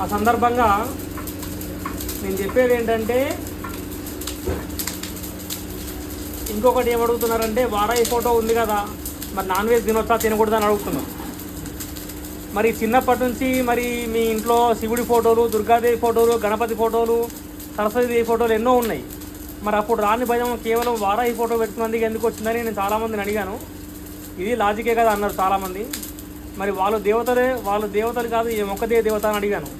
ఆ సందర్భంగా నేను చెప్పేది ఏంటంటే ఇంకొకటి ఏమడుగుతున్నారంటే వారాయి ఫోటో ఉంది కదా మరి నాన్ వెజ్ తినొచ్చా తినకూడదని అడుగుతున్నాం. మరి చిన్నప్పటి నుంచి మరి మీ ఇంట్లో శివుడి ఫోటోలు దుర్గాదేవి ఫోటోలు గణపతి ఫోటోలు సరస్వతీదేవి ఫోటోలు ఎన్నో ఉన్నాయి. మరి అప్పుడు రాని భయం కేవలం వారాయి ఫోటో పెట్టుకున్నందుకు ఎందుకు వచ్చిందని నేను చాలామందిని అడిగాను. ఇది లాజికే కదా అన్నారు చాలామంది. మరి వాళ్ళు దేవతలే వాళ్ళు దేవతలు కాదు ఈ మొక్కదే దేవత అని అడిగాను.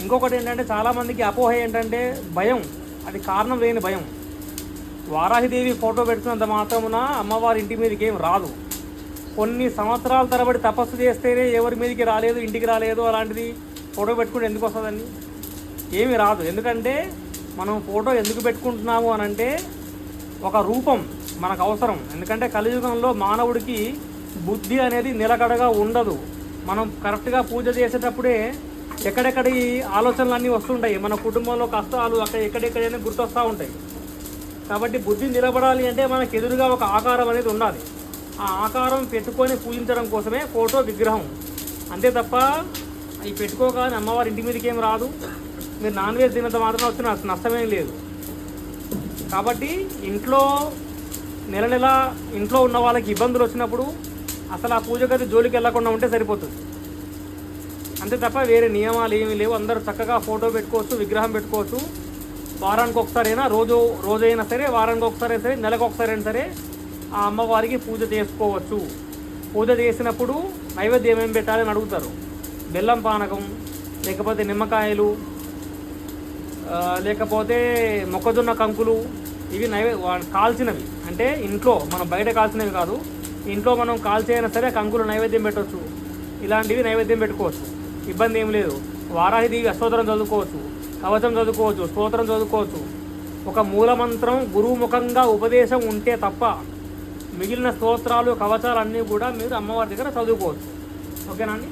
ఇంకొకటి ఏంటంటే చాలామందికి అపోహ ఏంటంటే భయం. అది కారణం లేని భయం. వారాహిదేవి ఫోటో పెడుతున్నంత మాత్రమున అమ్మవారి ఇంటి మీదకి ఏం రాదు. కొన్ని సంవత్సరాల తరబడి తపస్సు చేస్తేనే ఎవరి మీదకి రాలేదు ఇంటికి రాలేదు అలాంటిది ఫోటో పెట్టుకుంటే ఎందుకు వస్తుందండి? ఏమి రాదు. ఎందుకంటే మనం ఫోటో ఎందుకు పెట్టుకుంటున్నాము అని అంటే ఒక రూపం మనకు అవసరం. ఎందుకంటే కలియుగంలో మానవుడికి బుద్ధి అనేది నిలకడగా ఉండదు. మనం కరెక్ట్గా పూజ చేసేటప్పుడే ఎక్కడెక్కడి ఆలోచనలు అన్నీ వస్తుంటాయి. మన కుటుంబంలో కష్టాలు అక్కడ ఎక్కడెక్కడైనా గుర్తొస్తూ ఉంటాయి. కాబట్టి బుద్ధి నిలబడాలి అంటే మనకు ఎదురుగా ఒక ఆకారం అనేది ఉండాలి. ఆ ఆకారం పెట్టుకొని పూజించడం కోసమే ఫోటో విగ్రహం. అంతే తప్ప అవి పెట్టుకోగానే అమ్మవారి ఇంటి మీదకి ఏం రాదు. మీరు నాన్ వెజ్ తినంత మాత్రం వచ్చిన నష్టమేం లేదు. కాబట్టి ఇంట్లో నెల నెల ఇంట్లో ఉన్న వాళ్ళకి ఇబ్బందులు వచ్చినప్పుడు అసలు ఆ పూజ గది జోలికి వెళ్ళకుండా ఉంటే సరిపోతుంది. అంతే తప్ప వేరే నియమాలు ఏమీ లేవు. అందరూ చక్కగా ఫోటో పెట్టుకోవచ్చు విగ్రహం పెట్టుకోవచ్చు. వారానికి ఒకసారైనా రోజు రోజైనా సరే వారానికి ఒకసారి సరే నెలకు ఒకసారైనా సరే ఆ అమ్మవారికి పూజ చేసుకోవచ్చు. పూజ చేసినప్పుడు నైవేద్యం ఏమేమి పెట్టాలని అడుగుతారు. బెల్లం పానకం లేకపోతే నిమ్మకాయలు లేకపోతే మొక్కజొన్న కంకులు ఇవి నైవే కాల్చినవి. అంటే ఇంట్లో మనం బయట కాల్చినవి కాదు. ఇంట్లో మనం కాల్చైనా సరే కంకులు నైవేద్యం పెట్టవచ్చు ఇలాంటివి నైవేద్యం పెట్టుకోవచ్చు. ఇబ్బంది ఏం లేదు. వారాహిదేవి అష్టోత్తరం చదువుకోవచ్చు కవచం చదువుకోవచ్చు స్తోత్రం చదువుకోవచ్చు. ఒక మూలమంత్రం గురుముఖంగా ఉపదేశం ఉంటే తప్ప మిగిలిన స్తోత్రాలు కవచాలు అన్నీ కూడా మీరు అమ్మవారి దగ్గర చదువుకోవచ్చు. ఓకేనా అండి?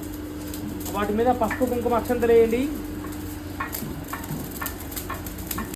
వాటి మీద పసుపు కుంకుమ అక్షంతలు వేయండి.